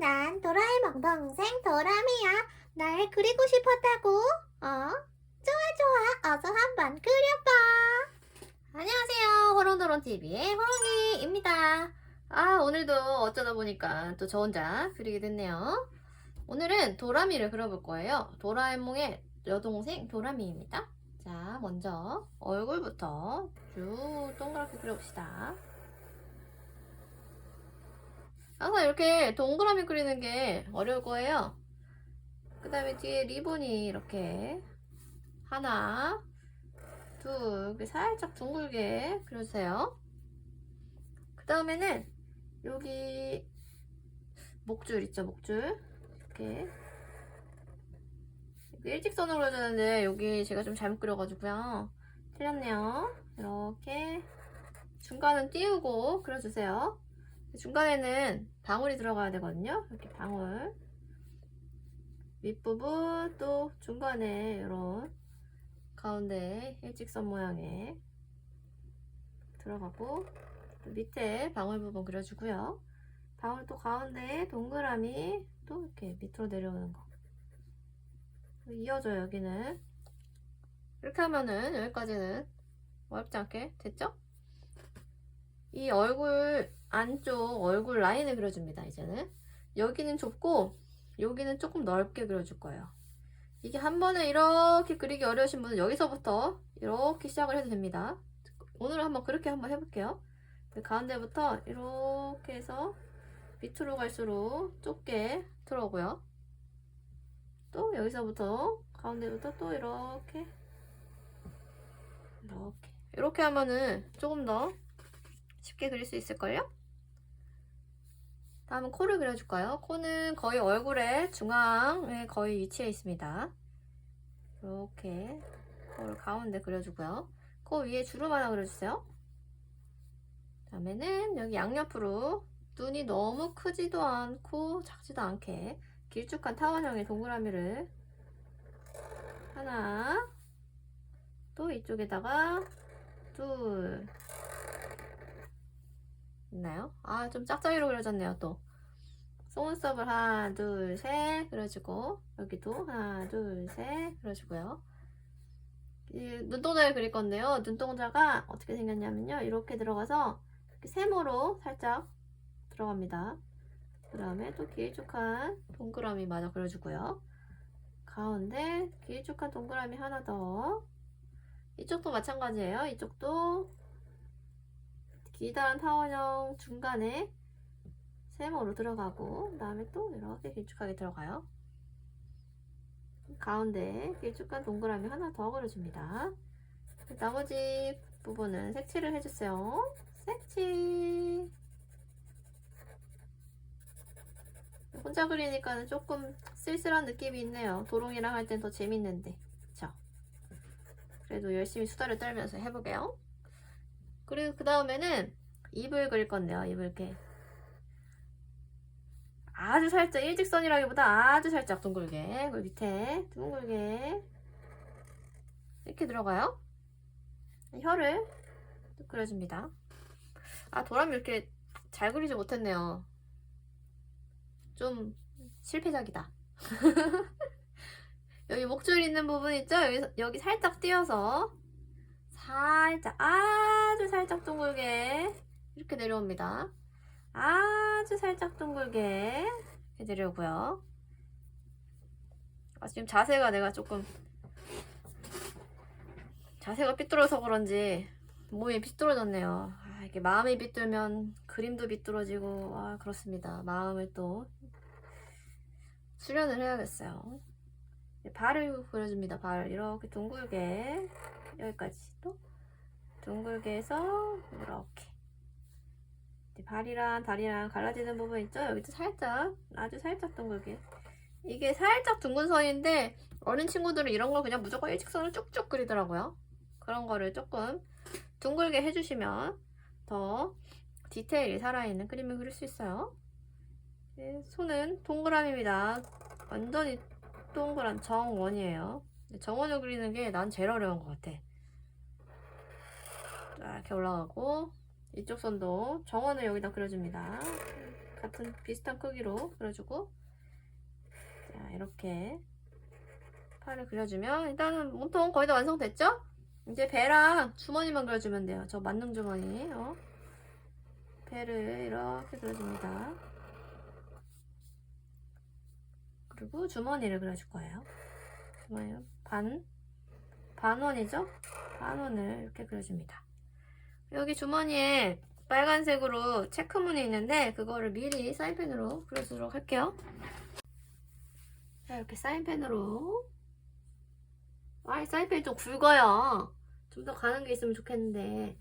난 도라에몽 동생 도라미야. 날 그리고 싶었다고. 어? 좋아, 좋아. 어서 한번 그려봐. 안녕하세요. 호롱도롱TV의 호롱이입니다. 아, 오늘도 어쩌다 보니까 또 저 혼자 그리게 됐네요. 오늘은 도라미를 그려볼 거예요. 도라에몽의 여동생 도라미입니다. 자, 먼저 얼굴부터 쭉 동그랗게 그려봅시다. 항상 이렇게 동그라미 그리는 게 어려울 거예요. 그 다음에 뒤에 리본이 이렇게 하나, 둘, 이렇게 살짝 둥글게 그려주세요. 그 다음에는 여기 목줄 있죠, 목줄. 이렇게. 일직선으로 그려주는데 여기 제가 좀 잘못 그려가지고요. 틀렸네요. 이렇게 중간은 띄우고 그려주세요. 중간에는 방울이 들어가야 되거든요. 이렇게 방울. 윗부분 또 중간에 이런 가운데 일직선 모양의 들어가고 또 밑에 방울 부분 그려주고요. 방울 또 가운데 동그라미 또 이렇게 밑으로 내려오는 거 이어져요 여기는 이렇게 하면은 여기까지는 어렵지 않게 됐죠? 이 얼굴 안쪽 얼굴 라인을 그려줍니다 이제는 여기는 좁고 여기는 조금 넓게 그려줄 거예요 이게 한 번에 이렇게 그리기 어려우신 분은 여기서부터 이렇게 시작을 해도 됩니다. 오늘은 한번 그렇게 한번 해볼게요. 그 가운데부터 이렇게 해서 밑으로 갈수록 좁게 들어오고요. 또 여기서부터 가운데부터 또 이렇게 이렇게 이렇게 하면은 조금 더 쉽게 그릴 수 있을걸요? 다음은 코를 그려줄까요? 코는 거의 얼굴의 중앙에 거의 위치해 있습니다. 이렇게 코를 가운데 그려주고요. 코 위에 주름 하나 그려주세요. 다음에는 여기 양옆으로 눈이 너무 크지도 않고 작지도 않게 길쭉한 타원형의 동그라미를 하나 또 이쪽에다가 둘 있나요? 아, 좀 짝짝이로 그려졌네요, 또. 속눈썹을 하나, 둘, 셋 그려주고, 여기도 하나, 둘, 셋 그려주고요. 이 눈동자를 그릴 건데요. 눈동자가 어떻게 생겼냐면요. 이렇게 들어가서 이렇게 세모로 살짝 들어갑니다. 그 다음에 또 길쭉한 동그라미 마저 그려주고요. 가운데 길쭉한 동그라미 하나 더. 이쪽도 마찬가지예요. 이쪽도 기다란 타원형 중간에 세모로 들어가고 그 다음에 또 이렇게 길쭉하게 들어가요. 가운데 길쭉한 동그라미 하나 더 그려줍니다. 나머지 부분은 색칠을 해주세요. 색칠 혼자 그리니까는 조금 쓸쓸한 느낌이 있네요. 도롱이랑 할 땐 더 재밌는데? 그래도 열심히 수다를 떨면서 해보게요. 그리고 그 다음에는 입을 그릴 건데요. 입을 이렇게 아주 살짝 일직선이라기보다 아주 살짝 둥글게 그 밑에 둥글게 이렇게 들어가요. 혀를 그려줍니다. 아 도람이 이렇게 잘 그리지 못했네요. 좀 실패작이다. 여기 목줄 있는 부분 있죠? 여기, 여기 살짝 띄어서 살짝 아주 살짝 둥글게 이렇게 내려옵니다. 아주 살짝 둥글게 이렇게 내려오고요. 아, 지금 자세가 내가 조금 자세가 삐뚤어서 그런지 몸이 삐뚤어졌네요. 아, 이게 마음이 삐뚤면 그림도 삐뚤어지고 아, 그렇습니다. 마음을 또 수련을 해야겠어요. 발을 그려줍니다. 발 이렇게 둥글게 여기까지 또 둥글게 해서 이렇게. 발이랑 다리랑 갈라지는 부분 있죠? 여기도 살짝 아주 살짝 둥글게. 이게 살짝 둥근 선인데 어린 친구들은 이런 걸 그냥 무조건 일직선을 쭉쭉 그리더라고요. 그런 거를 조금 둥글게 해주시면 더 디테일이 살아있는 그림을 그릴 수 있어요. 네, 손은 동그라미입니다. 완전히 동그란 정원이에요. 정원을 그리는 게 난 제일 어려운 것 같아 자, 이렇게 올라가고 이쪽 선도 정원을 여기다 그려줍니다. 같은 비슷한 크기로 그려주고 자 이렇게 팔을 그려주면 일단은 몸통 거의 다 완성됐죠? 이제 배랑 주머니만 그려주면 돼요. 저 만능 주머니 어? 배를 이렇게 그려줍니다. 그리고 주머니를 그려줄 거예요. 주머니 반 반원이죠? 반원을 이렇게 그려줍니다. 여기 주머니에 빨간색으로 체크무늬 있는데 그거를 미리 사인펜으로 그려주도록 할게요. 자 이렇게 사인펜으로 아, 이 사인펜이 좀 굵어요. 좀 더 가는 게 있으면 좋겠는데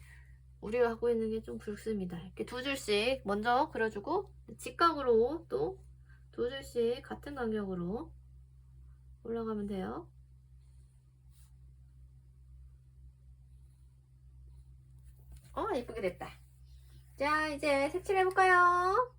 우리가 갖고 있는 게 좀 굵습니다. 이렇게 두 줄씩 먼저 그려주고 직각으로 또 두 줄씩 같은 간격으로 올라가면 돼요. 어, 예쁘게 됐다. 자, 이제 색칠해볼까요?